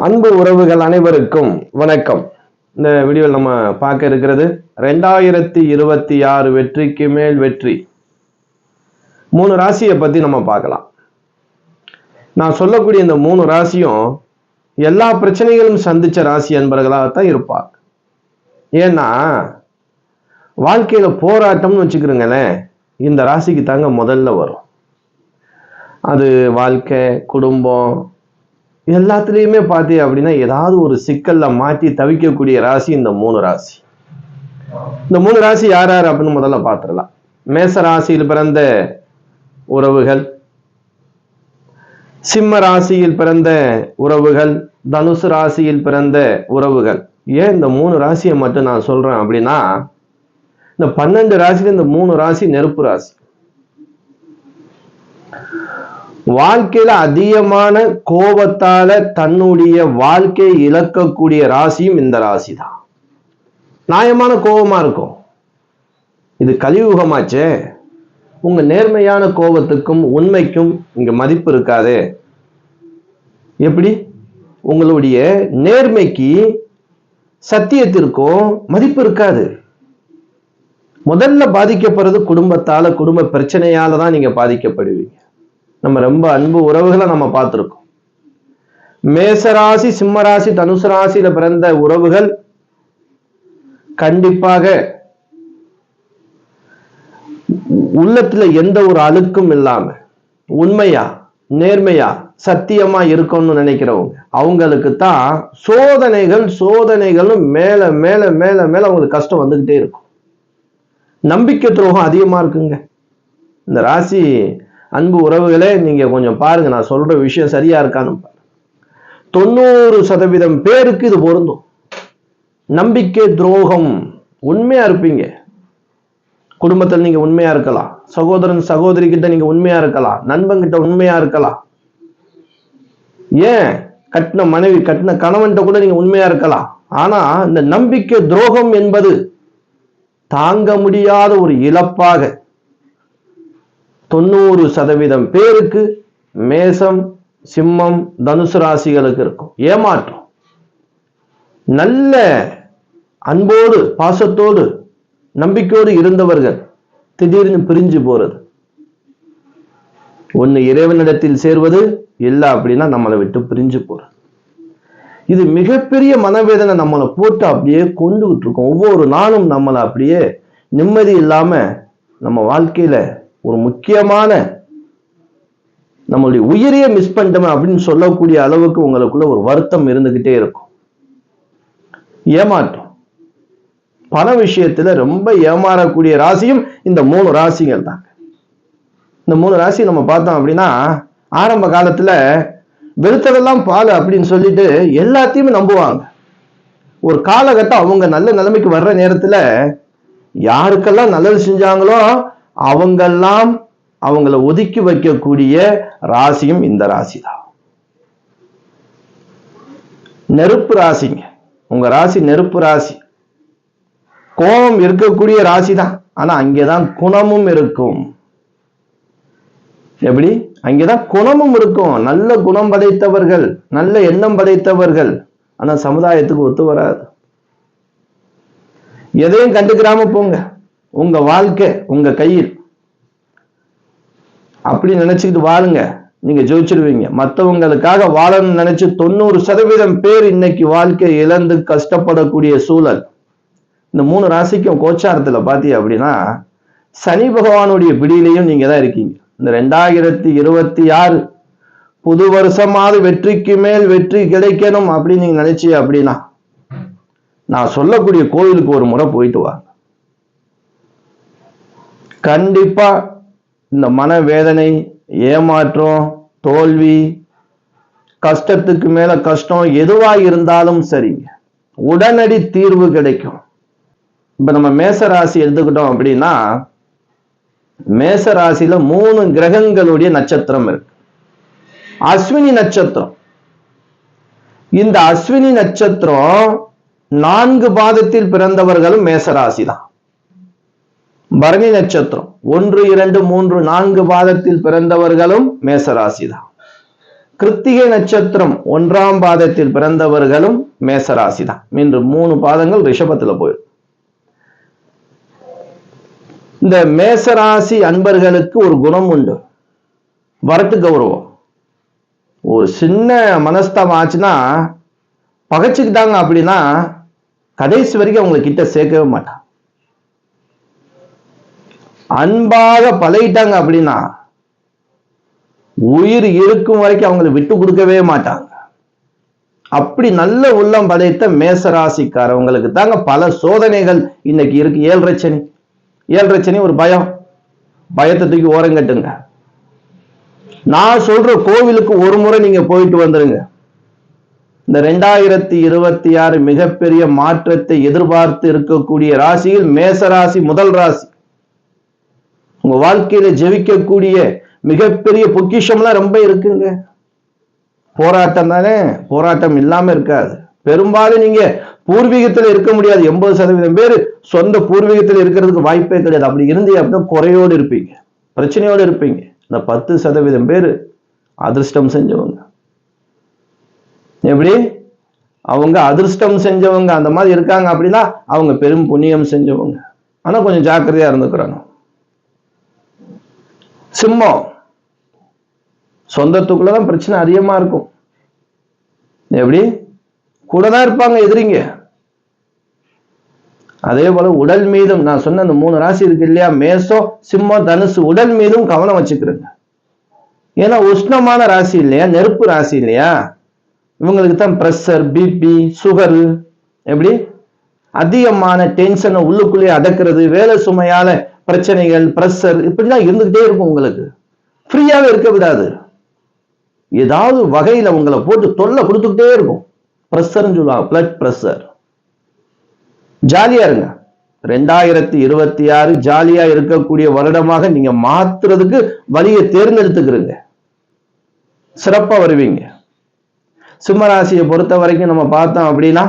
அன்பு உறவுகள் அனைவருக்கும் வணக்கம். இந்த வீடியோவில் நம்ம பார்க்க இருக்கிறது ரெண்டாயிரத்தி இருபத்தி ஆறு வெற்றிக்கு மேல் வெற்றி. மூணு ராசியை பத்தி நம்ம பார்க்கலாம். நான் சொல்லக்கூடிய இந்த மூணு ராசியும் எல்லா பிரச்சனைகளும் சந்திச்ச ராசி என்பவர்களாகத்தான் இருப்பார் ஏன்னா வாழ்க்கையில போராட்டம்னு வச்சுக்கிறோங்களேன் இந்த ராசிக்கு தாங்க முதல்ல வரும். அது வாழ்க்கை குடும்பம் எல்லாத்துலேயுமே பார்த்தீங்க அப்படின்னா ஏதாவது ஒரு சிக்கல்ல மாற்றி தவிக்கக்கூடிய ராசி இந்த மூணு ராசி. இந்த மூணு ராசி யார் யார் அப்படின்னு முதல்ல பார்த்துடலாம் மேச ராசியில் பிறந்த உறவுகள் சிம்ம ராசியில் பிறந்த உறவுகள் தனுசு ராசியில் பிறந்த உறவுகள். ஏன் இந்த மூணு ராசியை மட்டும் நான் சொல்றேன் அப்படின்னா இந்த பன்னெண்டு ராசியில் இந்த மூணு ராசி நெருப்பு ராசி. வாழ்க்கையில அதிகமான கோபத்தால தன்னுடைய வாழ்க்கையை இழக்கக்கூடிய ராசியும் இந்த ராசி தான் நியாயமான கோபமா இருக்கும். இது கலியுகமாச்சே. உங்க நேர்மையான கோபத்துக்கும் உண்மைக்கும் இங்க மதிப்பு இருக்காது. எப்படி? உங்களுடைய நேர்மைக்கு சத்தியத்திற்கும் மதிப்பு இருக்காது. முதல்ல பாதிக்கப்படுறது குடும்பத்தால குடும்ப பிரச்சனையால தான் நீங்க பாதிக்கப்படுவீங்க. நம்ம ரொம்ப அன்பு உறவுகளை நம்ம பார்த்துருக்கோம். மேசராசி சிம்மராசி தனுசு ராசியில பிறந்த உறவுகள் கண்டிப்பாக உள்ளத்துல எந்த ஒரு அழுக்கும் இல்லாம உண்மையா நேர்மையா சத்தியமா இருக்கணும்னு நினைக்கிறவங்க அவங்களுக்கு தான் சோதனைகள் சோதனைகளும் மேல மேல மேல மேல அவங்களுக்கு கஷ்டம் வந்துகிட்டே இருக்கும். நம்பிக்கை துரோகம் அதிகமா இருக்குங்க. இந்த ராசி அன்பு உறவுகளே நீங்கள் கொஞ்சம் பாருங்கள் நான் சொல்கிற விஷயம் சரியாக இருக்கான்னு தொண்ணூறு சதவீதம் பேருக்கு இது பொருந்தும். நம்பிக்கை துரோகம் உண்மையாக இருப்பீங்க. குடும்பத்தில் நீங்கள் உண்மையாக இருக்கலாம். சகோதரன் சகோதரி கிட்ட நீங்கள் உண்மையாக இருக்கலாம். நண்பங்கிட்ட உண்மையாக இருக்கலாம். ஏன்? கட்டின மனைவி கட்டின கணவன்கிட்ட கூட நீங்கள் உண்மையாக இருக்கலாம். ஆனால் இந்த நம்பிக்கை துரோகம் என்பது தாங்க முடியாத ஒரு இழப்பாக தொண்ணூறு சதவீதம் பேருக்கு மேசம் சிம்மம் தனுசு ராசிகளுக்கு இருக்கும். ஏமாற்றம். நல்ல அன்போடு பாசத்தோடு நம்பிக்கையோடு இருந்தவர்கள் திடீர்னு பிரிஞ்சு போறது. ஒன்னு இறைவனிடத்தில் சேர்வது இல்லை அப்படின்னா நம்மளை விட்டு பிரிஞ்சு போறது. இது மிகப்பெரிய மனவேதனை நம்மளை போட்டு அப்படியே கொண்டுகிட்டு இருக்கோம். ஒவ்வொரு நாளும் நம்மளை அப்படியே நிம்மதி இல்லாம நம்ம வாழ்க்கையில ஒரு முக்கியமான நம்மளுடைய உயிரையே மிஸ் பண்ணிட்டோமே அப்படின்னு சொல்லக்கூடிய அளவுக்கு உங்களுக்குள்ள ஒரு வருத்தம் இருந்துகிட்டே இருக்கும். ஏமாற்றம். பண விஷயத்துல ரொம்ப ஏமாறக்கூடிய ராசியும் இந்த மூணு ராசிகள் தாங்க. இந்த மூணு ராசி நம்ம பார்த்தோம் அப்படின்னா ஆரம்ப காலத்துல வெறுத்ததெல்லாம் பால் அப்படின்னு சொல்லிட்டு எல்லாத்தையுமே நம்புவாங்க. ஒரு காலகட்டம் அவங்க நல்ல நிலைமைக்கு வர்ற நேரத்துல யாருக்கெல்லாம் நல்லது செஞ்சாங்களோ அவங்கெல்லாம் அவங்கள ஒதுக்கி வைக்கக்கூடிய ராசியும் இந்த ராசி தான் நெருப்பு ராசிங்க. உங்க ராசி நெருப்பு ராசி. கோபம் இருக்கக்கூடிய ராசி தான் ஆனா அங்கேதான் குணமும் இருக்கும். எப்படி? அங்கேதான் குணமும் இருக்கும். நல்ல குணம் படைத்தவர்கள் நல்ல எண்ணம் படைத்தவர்கள். ஆனா சமுதாயத்துக்கு ஒத்து வராது. எதையும் கண்டுக்கிறாம போங்க. உங்க வாழ்க்கை உங்க கையில் அப்படி நினைச்சுக்கிட்டு வாழுங்க. நீங்க ஜெயிச்சிருவீங்க. மற்றவங்களுக்காக வாழணும்னு நினைச்சு தொண்ணூறு சதவீதம் பேர் இன்னைக்கு வாழ்க்கை இழந்து கஷ்டப்படக்கூடிய சூழல். இந்த மூணு ராசிக்கும் கோச்சாரத்துல பாத்தீங்க அப்படின்னா சனி பகவானுடைய பிடியிலையும் நீங்க தான் இருக்கீங்க. இந்த ரெண்டாயிரத்தி இருபத்தி ஆறு புது வருஷமாவது வெற்றிக்கு மேல் வெற்றி கிடைக்கணும் அப்படின்னு நீங்க நினைச்சி அப்படின்னா நான் சொல்லக்கூடிய கோயிலுக்கு ஒரு முறை போயிட்டு வாங்க. கண்டிப்பா இந்த மனவேதனை ஏமாற்றம் தோல்வி கஷ்டத்துக்கு மேல கஷ்டம் எதுவா இருந்தாலும் சரிங்க. உடனடி தீர்வு கிடைக்கும். இப்ப நம்ம மேசராசி எடுத்துக்கிட்டோம் அப்படின்னா மேசராசியில மூணு கிரகங்களுடைய நட்சத்திரம் இருக்கு. அஸ்வினி நட்சத்திரம். இந்த அஸ்வினி நட்சத்திரம் நான்கு பாதத்தில் பிறந்தவர்களும் மேசராசி தான் பரணி நட்சத்திரம். ஒன்று இரண்டு மூன்று நான்கு பாதத்தில் பிறந்தவர்களும் மேசராசிதான். கிருத்திகை நட்சத்திரம் ஒன்றாம் பாதத்தில் பிறந்தவர்களும் மேசராசி தான் இன்று மூணு பாதங்கள் ரிஷபத்துல போயிடும் இந்த மேசராசி அன்பர்களுக்கு ஒரு குணம் உண்டு. வரட்டு கௌரவம். ஒரு சின்ன மனஸ்தாபம் ஆச்சுன்னா பகைச்சுக்கிட்டாங்க அப்படின்னா கடைசி வரைக்கும் அவங்களை கிட்ட சேர்க்கவே மாட்டான் அன்பாக பழகிட்டாங்க அப்படின்னா உயிர் இருக்கும் வரைக்கும் அவங்களை விட்டு கொடுக்கவே மாட்டாங்க. அப்படி நல்ல உள்ளம் படைத்த மேசராசிக்காரவங்களுக்கு தாங்க பல சோதனைகள் இன்னைக்கு இருக்கு. ஏழரை சனி. ஏழரை சனி ஒரு பயம். பயத்தை தூக்கி ஓரங்கட்டுங்க நான் சொல்ற கோவிலுக்கு ஒரு முறை நீங்க போயிட்டு வந்துருங்க. இந்த ரெண்டாயிரத்தி இருபத்தி ஆறு மிகப்பெரிய மாற்றத்தை எதிர்பார்த்து இருக்கக்கூடிய ராசியில் மேச ராசி முதல் ராசி. உங்க வாழ்க்கையில ஜெபிக்கக்கூடிய மிகப்பெரிய பொக்கிஷம்லாம் ரொம்ப இருக்குங்க. போராட்டம் தானே? போராட்டம் இல்லாம இருக்காது. பெரும்பாலும் நீங்க பூர்வீகத்துல இருக்க முடியாது. எண்பது சதவீதம் பேர் சொந்த பூர்வீகத்துல இருக்கிறதுக்கு வாய்ப்பே கிடையாது. அப்படி இருந்து அப்படின்னா குறையோடு இருப்பீங்க. பிரச்சனையோடு இருப்பீங்க. இந்த பத்து சதவீதம் பேர் அதிர்ஷ்டம் செஞ்சவங்க. எப்படி? அவங்க அதிர்ஷ்டம் செஞ்சவங்க அந்த மாதிரி இருக்காங்க அப்படின்னா அவங்க பெரும் புண்ணியம் செஞ்சவங்க. ஆனா கொஞ்சம் ஜாக்கிரதையா இருந்துக்கிறாங்க சிம்மம். சொந்தத்துக்குள்ளதான் பிரச்சனை அதிகமா இருக்கும். எப்படி? கூட தான் இருப்பாங்க எதிரிங்க. அதே போல உடல் மீதும் நான் சொன்ன அந்த மூணு ராசி இருக்கு இல்லையா? மேசம் சிம்மம் தனுசு உடல் மீதும் கவனம் வச்சுக்கிறேங்க. ஏன்னா உஷ்ணமான ராசி இல்லையா? நெருப்பு ராசி இல்லையா? இவங்களுக்கு தான் ப்ரெஷர் பிபி சுகரு எப்படி? அதிகமான டென்ஷனை உள்ளுக்குள்ளேயே அடக்கிறது வேலை சுமையால பிரச்சனைகள் ப்ரெஷர் இப்படிதான் இருந்துகிட்டே இருக்கும் உங்களுக்கு. ஃப்ரீயாவே இருக்க விடாது. ஏதாவது வகையில உங்களை போட்டு தொல்லை கொடுத்துக்கிட்டே இருக்கும். ப்ரெஷர்னு சொல்லுவாங்க பிளட் ப்ரெஷர் ஜாலியா இருங்க. ரெண்டாயிரத்தி இருபத்தி ஆறு ஜாலியா இருக்கக்கூடிய வருடமாக நீங்க மாத்துறதுக்கு வழியை தேர்ந்தெடுத்துக்கிறீங்க சிறப்பா வருவீங்க. சிம்மராசியை பொறுத்த வரைக்கும் நம்ம பார்த்தோம் அப்படின்னா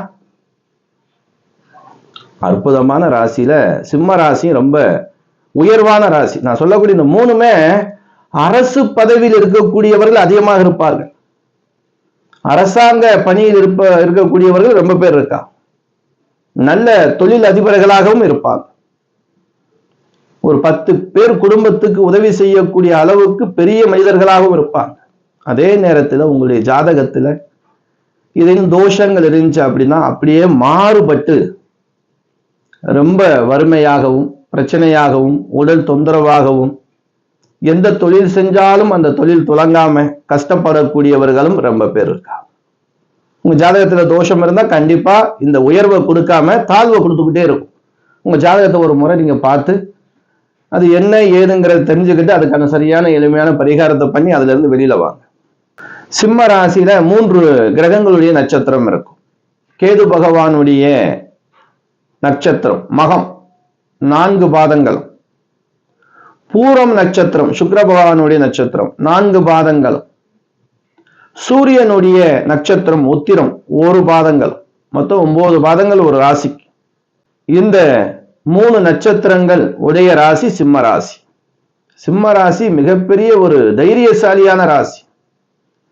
அற்புதமான ராசியில சிம்ம ராசியும் ரொம்ப உயர்வான ராசி. நான் சொல்லக்கூடிய இந்த மூணுமே அரசு பதவியில் இருக்கக்கூடியவர்கள் அதிகமாக இருப்பார்கள். அரசாங்க பணியில் இருப்ப இருக்கக்கூடியவர்கள் ரொம்ப பேர் இருக்கா நல்ல தொழில் அதிபர்களாகவும் இருப்பாங்க. ஒரு பத்து பேர் குடும்பத்துக்கு உதவி செய்யக்கூடிய அளவுக்கு பெரிய மனிதர்களாகவும் இருப்பாங்க. அதே நேரத்தில் உங்களுடைய ஜாதகத்துல இதையும் தோஷங்கள் இருந்துச்சு அப்படின்னா அப்படியே மாறுபட்டு ரொம்ப வறுமையாகவும் பிரச்சனையாகவும் உடல் தொந்தரவாகவும் எந்த தொழில் செஞ்சாலும் அந்த தொழில் துளங்காம கஷ்டப்படக்கூடியவர்களும் ரொம்ப பேர் இருக்கா உங்க ஜாதகத்துல தோஷம் இருந்தா கண்டிப்பா இந்த உயர்வை கொடுக்காம தாழ்வை கொடுத்துக்கிட்டே இருக்கும். உங்க ஜாதகத்தை ஒரு முறை நீங்க பார்த்து அது என்ன ஏதுங்கிறத தெரிஞ்சுக்கிட்டு அதுக்கான சரியான எளிமையான பரிகாரத்தை பண்ணி அதுல இருந்து வெளியில வாங்க. சிம்ம ராசியில மூன்று கிரகங்களுடைய நட்சத்திரம் இருக்கும். கேது பகவானுடைய நட்சத்திரம் மகம். நான்கு பாதங்கள். பூரம் நட்சத்திரம் சுக்கர பகவானுடைய நட்சத்திரம் நான்கு பாதங்கள். சூரியனுடைய நட்சத்திரம் உத்திரம் ஒரு பாதங்கள். மொத்தம் ஒன்பது பாதங்கள் ஒரு ராசிக்கு இந்த மூணு நட்சத்திரங்கள் உடைய ராசி சிம்ம ராசி. சிம்ம ராசி மிகப்பெரிய ஒரு தைரியசாலியான ராசி.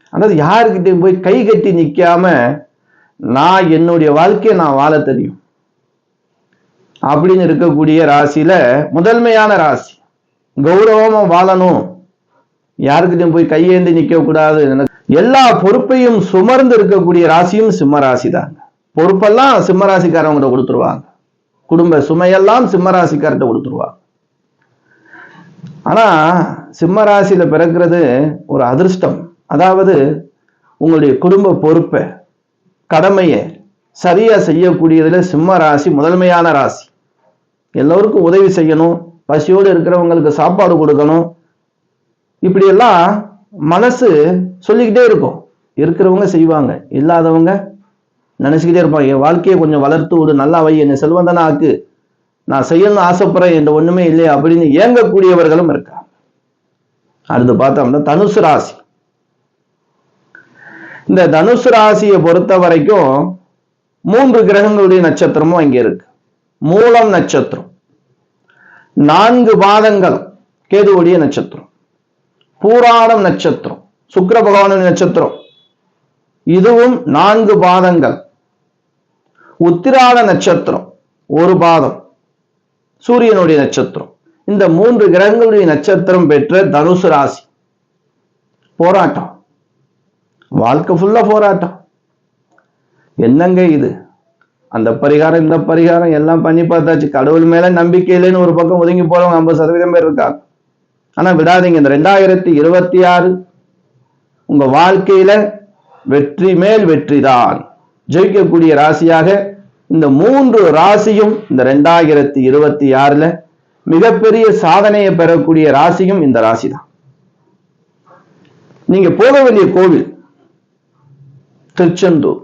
அதாவது யாருக்கிட்டையும் போய் கை கட்டி நிக்காம நான் என்னுடைய வாழ்க்கையை நான் வாழ தெரியும். அப்படின்னு இருக்கக்கூடிய ராசியில முதன்மையான ராசி. கௌரவமா வாழணும். யாருக்கிட்டையும் போய் கையேந்தி நிக்க கூடாது எல்லா பொறுப்பையும் சுமர்ந்து இருக்கக்கூடிய ராசியும் சிம்ம ராசி தாங்க பொறுப்பெல்லாம் சிம்ம ராசிக்காரவங்க கொடுத்துருவாங்க. குடும்ப சுமையெல்லாம் சிம்ம ராசிக்கார்ட்ட கொடுத்துருவாங்க. ஆனா சிம்ம ராசியில பிறக்கிறது ஒரு அதிர்ஷ்டம். அதாவது உங்களுடைய குடும்ப பொறுப்பை கடமையை சரியா செய்யக்கூடியதுல சிம்ம ராசி முதன்மையான ராசி. எல்லோருக்கும் உதவி செய்யணும். பசியோடு இருக்கிறவங்களுக்கு சாப்பாடு கொடுக்கணும். இப்படியெல்லாம் மனசு சொல்லிக்கிட்டே இருக்கும். இருக்கிறவங்க செய்வாங்க. இல்லாதவங்க நினைச்சுக்கிட்டே இருப்பாங்க. என் வாழ்க்கையை கொஞ்சம் வளர்த்து விடு. நல்லா வை. என்னை செல்வந்தனா ஆக்கு நான் செய்யணும்னு ஆசைப்படுறேன். என்ற ஒண்ணுமே இல்லையா அப்படின்னு இயங்கக்கூடியவர்களும் இருக்கா அடுத்து பார்த்தோம்னா தனுசு ராசி. இந்த தனுசு ராசியை பொறுத்த வரைக்கும் மூன்று கிரகங்களுடைய நட்சத்திரமும் அங்கே இருக்கு. மூலம் நட்சத்திரம். நான்கு பாதங்கள் கேதுவுடைய நட்சத்திரம். பூராடம் நட்சத்திரம் சுக்கர பகவானுடைய நட்சத்திரம். இதுவும் நான்கு பாதங்கள். உத்திராட நட்சத்திரம் ஒரு பாதம். சூரியனுடைய நட்சத்திரம். இந்த மூன்று கிரகங்களுடைய நட்சத்திரம் பெற்ற தனுசு ராசி. போராட்டம். வாழ்க்கை ஃபுல்லா போராட்டம். என்னங்க இது? அந்த பரிகாரம் இந்த பரிகாரம் எல்லாம் பண்ணி பார்த்தாச்சு. கடவுள் மேல நம்பிக்கை இல்லைன்னு ஒரு பக்கம் ஒதுங்கி போறவங்க ஐம்பது சதவீதம் பேர் இருக்காங்க. ஆனா விடாதீங்க இந்த ரெண்டாயிரத்தி இருபத்தி ஆறு உங்க வாழ்க்கையில வெற்றி மேல் வெற்றி தான். ஜெயிக்கக்கூடிய ராசியாக இந்த மூன்று ராசியும் இந்த ரெண்டாயிரத்தி இருபத்தி ஆறுல மிகப்பெரிய சாதனையை பெறக்கூடிய ராசியும் இந்த ராசி தான். நீங்க போக வேண்டிய கோவில் திருச்செந்தூர்.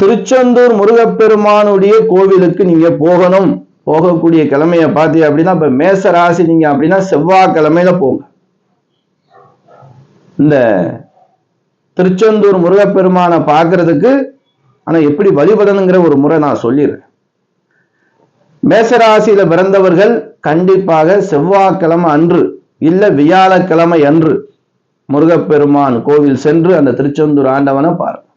திருச்செந்தூர் முருகப்பெருமானுடைய கோவிலுக்கு நீங்க போகணும். போகக்கூடிய கிழமைய பார்த்தீங்க அப்படின்னா இப்ப மேச ராசி நீங்க அப்படின்னா செவ்வாய்க்கிழமையில போங்க. இந்த திருச்செந்தூர் முருகப்பெருமானை பார்க்கறதுக்கு ஆனா எப்படி வழிபடணுங்கிற ஒரு முறை நான் சொல்லிடுறேன். மேசராசியில பிறந்தவர்கள் கண்டிப்பாக செவ்வாய்க்கிழமை அன்று இல்ல வியாழக்கிழமை அன்று முருகப்பெருமான் கோவில் சென்று அந்த திருச்செந்தூர் ஆண்டவனை பாருங்க.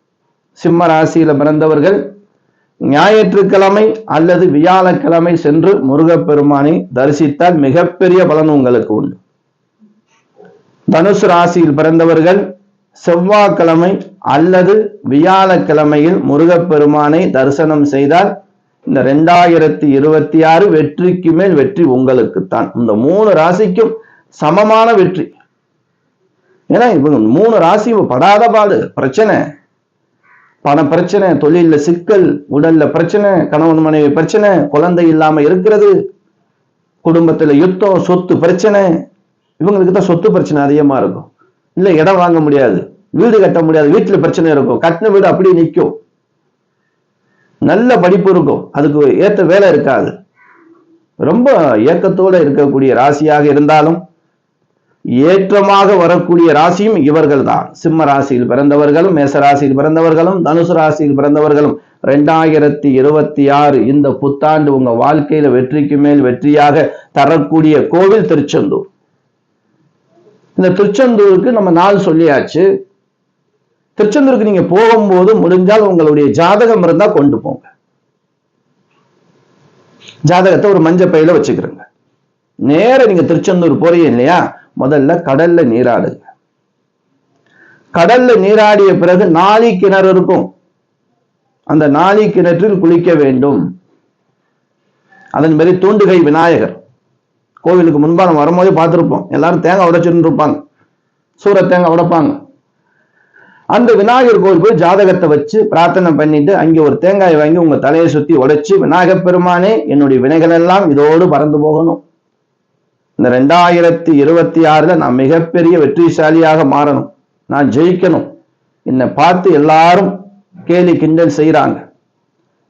சிம்ம ராசியில பிறந்தவர்கள் ஞாயிற்றுக்கிழமை அல்லது வியாழக்கிழமை சென்று முருகப்பெருமானை தரிசித்தால் மிகப்பெரிய பலன் உங்களுக்கு உண்டு. தனுசு ராசியில் பிறந்தவர்கள் செவ்வாய்க்கிழமை அல்லது வியாழக்கிழமையில் முருகப்பெருமானை தரிசனம் செய்தால் இந்த ரெண்டாயிரத்தி இருபத்தி ஆறு வெற்றிக்கு மேல் வெற்றி உங்களுக்குத்தான். இந்த மூணு ராசிக்கும் சமமான வெற்றி. ஏன்னா இவங்க மூணு ராசி படாத பாடு பிரச்சனை. பண பிரச்சனை தொழில சிக்கல் உடல்ல பிரச்சனை கணவன் மனைவி பிரச்சனை குழந்தை இல்லாம இருக்கிறது குடும்பத்துல யுத்தம் சொத்து பிரச்சனை இவங்களுக்கு தான் சொத்து பிரச்சனை அதிகமா இருக்கும். இல்ல இடம் வாங்க முடியாது வீடு கட்ட முடியாது வீட்டுல பிரச்சனை இருக்கும். கட்டின வீடு அப்படியே நிற்கும் நல்ல படிப்பு இருக்கும். அதுக்கு ஏத்த வேலை இருக்காது. ரொம்ப ஏக்கத்தோட இருக்கக்கூடிய ராசியாக இருந்தாலும் ஏற்றமாக வரக்கூடிய ராசியும் இவர்கள் தான் சிம்ம ராசியில் பிறந்தவர்களும் மேச ராசியில் பிறந்தவர்களும் தனுசு ராசியில் பிறந்தவர்களும். ரெண்டாயிரத்தி இருபத்தி ஆறு இந்த புத்தாண்டு உங்க வாழ்க்கையில வெற்றிக்கு மேல் வெற்றியாக தரக்கூடிய கோவில் திருச்செந்தூர். இந்த திருச்செந்தூருக்கு நம்ம நாள் சொல்லியாச்சு. திருச்செந்தூருக்கு நீங்க போகும்போது முடிஞ்சால் உங்களுடைய ஜாதகம் இருந்தா கொண்டு போங்க. ஜாதகத்தை ஒரு மஞ்சள் பையில வச்சுக்கிறோங்க. நேர நீங்க திருச்செந்தூர் போறீங்க இல்லையா? முதல்ல கடல்ல நீராடுங்க. கடல்ல நீராடிய பிறகு நாளி கிணறு இருக்கும். அந்த நாளி கிணற்றில் குளிக்க வேண்டும். அதன் மாதிரி தூண்டுகை விநாயகர். கோவிலுக்கு முன்பா நம்ம வரும்போது பார்த்துருப்போம். எல்லாரும் தேங்காய் உடைச்சுட்டு இருப்பாங்க. சூர தேங்காய் உடைப்பாங்க. அந்த விநாயகர் கோவில் போய் ஜாதகத்தை வச்சு பிரார்த்தனை பண்ணிட்டு அங்கே ஒரு தேங்காயை வாங்கி உங்க தலையை சுத்தி உடைச்சு விநாயகப் பெருமானே என்னுடைய வினைகள் எல்லாம் இதோடு பறந்து போகணும். இந்த ரெண்டாயிரத்தி இருபத்தி ஆறில் நான் மிகப்பெரிய வெற்றிசாலியாக மாறணும். நான் ஜெயிக்கணும். என்னை பார்த்து எல்லாரும் கேலி கிண்டல் செய்கிறாங்க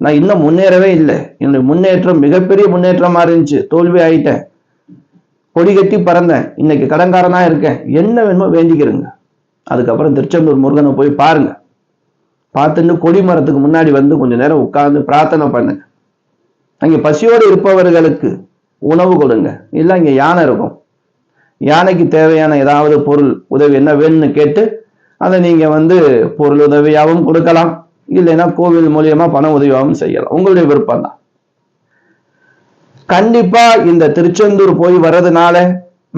நான் இன்னும் முன்னேறவே இல்லை. என்னுடைய முன்னேற்றம் மிகப்பெரிய முன்னேற்றமாக இருந்துச்சு. தோல்வி ஆயிட்டேன். கொடி கட்டி பறந்தேன். இன்னைக்கு கடன்காரனாக இருக்கேன். என்ன வேணுமோ வேண்டிக்கிறேங்க. அதுக்கப்புறம் திருச்செந்தூர் முருகனை போய் பாருங்க. பார்த்துட்டு கொடி மரத்துக்கு முன்னாடி வந்து கொஞ்ச நேரம் உட்கார்ந்து பிரார்த்தனை பண்ணுங்க. அங்கே பசியோடு இருப்பவர்களுக்கு உணவு கொடுங்க. இல்லை இங்கே யானை இருக்கும். யானைக்கு தேவையான ஏதாவது பொருள் உதவி என்ன வேணும்னு கேட்டு அதை நீங்கள் வந்து பொருள் உதவியாகவும் கொடுக்கலாம். இல்லைன்னா கோவில் மூலியமாக பண உதவியாகவும் செய்யலாம். உங்களுடைய விருப்பம் தான் கண்டிப்பா இந்த திருச்செந்தூர் போய் வர்றதுனால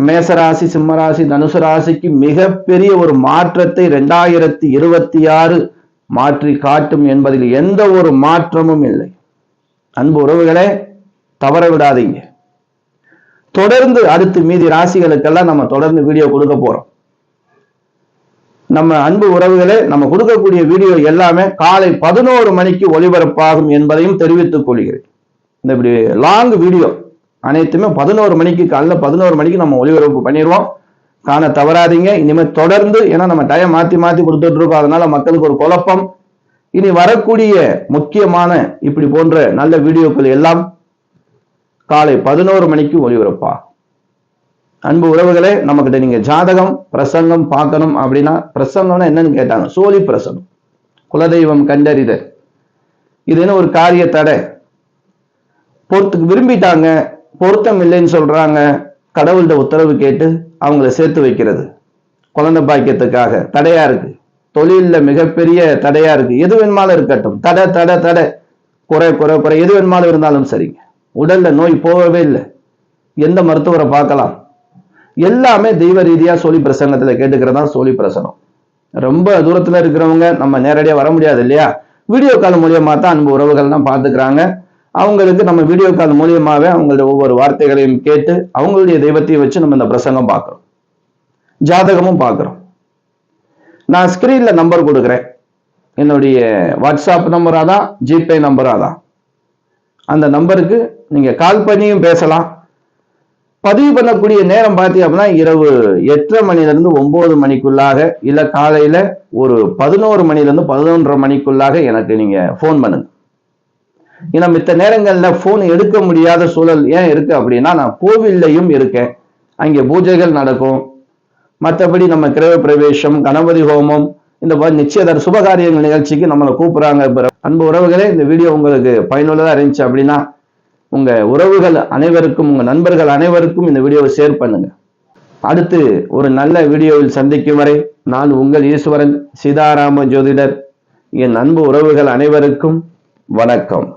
மேசராசி சிம்மராசி தனுசு ராசிக்கு மிகப்பெரிய ஒரு மாற்றத்தை ரெண்டாயிரத்தி இருபத்தி ஆறு மாற்றி காட்டும் என்பதில் எந்த ஒரு மாற்றமும் இல்லை. அன்பு உறவுகளே தவற விடாதீங்க. தொடர்ந்து அடுத்து மீதி ராசிகளுக்கெல்லாம் நம்ம தொடர்ந்து வீடியோ கொடுக்க போறோம். நம்ம அன்பு உறவுகளே நம்ம கொடுக்கக்கூடிய வீடியோ எல்லாமே காலை பதினோரு மணிக்கு ஒளிபரப்பாகும் என்பதையும் தெரிவித்துக் கொள்கிறேன். இந்த இப்படி லாங் வீடியோ அனைத்துமே பதினோரு மணிக்கு காலைல பதினோரு மணிக்கு நம்ம ஒளிபரப்பு பண்ணிடுவோம் காண தவறாதீங்க. இனிமேல் தொடர்ந்து ஏன்னா நம்ம டைம் மாத்தி மாத்தி கொடுத்துட்டு இருக்கோம். அதனால மக்களுக்கு ஒரு குழப்பம். இனி வரக்கூடிய முக்கியமான இப்படி போன்ற நல்ல வீடியோக்கள் எல்லாம் காலை பதினோரு மணிக்கு ஒளிபரப்பா. அன்பு உறவுகளே நம்மகிட்ட நீங்க ஜாதகம் பிரசங்கம் பார்க்கணும் அப்படின்னா பிரசங்கம்னா என்னன்னு கேட்டாங்க சோழி பிரசங்கம். குலதெய்வம் கண்டறிதல். இது என்ன ஒரு காரிய தடை? பொறுத்துக்கு விரும்பிட்டாங்க பொருத்தம் இல்லைன்னு சொல்றாங்க கடவுள்கிட்ட உத்தரவு கேட்டு அவங்கள சேர்த்து வைக்கிறது. குழந்தை பாக்கியத்துக்காக தடையா இருக்கு. தொழில்ல மிகப்பெரிய தடையா இருக்கு. எது வேணுமாலும் இருக்கட்டும். தடை தடை தடை. குறை குறை குறை. எது வேணுமாலும் இருந்தாலும் சரிங்க. உடல்ல நோய் போகவே இல்லை. எந்த மருத்துவரை பார்க்கலாம்? எல்லாமே தெய்வ ரீதியா சோழி பிரசங்கத்துல கேட்டுக்கிறதா சோழி பிரசனம். ரொம்ப தூரத்துல இருக்கிறவங்க நம்ம நேரடியா வர முடியாது இல்லையா? வீடியோ கால் மூலியமா தான் அன்பு உறவுகள் தான் பார்த்துக்கிறாங்க. அவங்களுக்கு நம்ம வீடியோ கால் மூலியமாவே அவங்களுடைய ஒவ்வொரு வார்த்தைகளையும் கேட்டு அவங்களுடைய தெய்வத்தையும் வச்சு நம்ம இந்த பிரசங்கம் பார்க்குறோம். ஜாதகமும் பார்க்குறோம். நான் ஸ்கிரீன்ல நம்பர் கொடுக்குறேன். என்னுடைய வாட்ஸ்அப் நம்பரா தான் ஜிபே நம்பரா தான். அந்த நம்பருக்கு நீங்க கால் பண்ணியும் பேசலாம். பதிவு பண்ணக்கூடிய நேரம் பார்த்தீங்க அப்படின்னா இரவு எட்டரை மணிலேருந்து ஒன்பது மணிக்குள்ளாக இல்ல காலையில ஒரு பதினோரு மணிலேருந்து பதினொன்றரை மணிக்குள்ளாக எனக்கு நீங்க ஃபோன் பண்ணுங்க. ஏன்னா மித்த நேரங்கள்ல போன் எடுக்க முடியாத சூழல் ஏன் இருக்கு அப்படின்னா நான் கோவில்லையும் இருக்கேன். அங்கே பூஜைகள் நடக்கும். மற்றபடி நம்ம கிரக பிரவேசம் கணபதி ஹோமம் இந்த மாதிரி நிச்சயதார சுபகாரியங்கள் நிகழ்ச்சிக்கு நம்மளை கூப்பிடுறாங்க. அன்பு உறவுகளே இந்த வீடியோ உங்களுக்கு பயனுள்ளதா இருந்துச்சு அப்படின்னா உங்க உறவுகள் அனைவருக்கும் உங்க நண்பர்கள் அனைவருக்கும் இந்த வீடியோவை ஷேர் பண்ணுங்க. அடுத்து ஒரு நல்ல வீடியோவில் சந்திக்கும் வரை நான் உங்கள் ஈஸ்வரன் சீதாராம ஜோதிடர். என் அன்பு உறவுகள் அனைவருக்கும் வணக்கம்.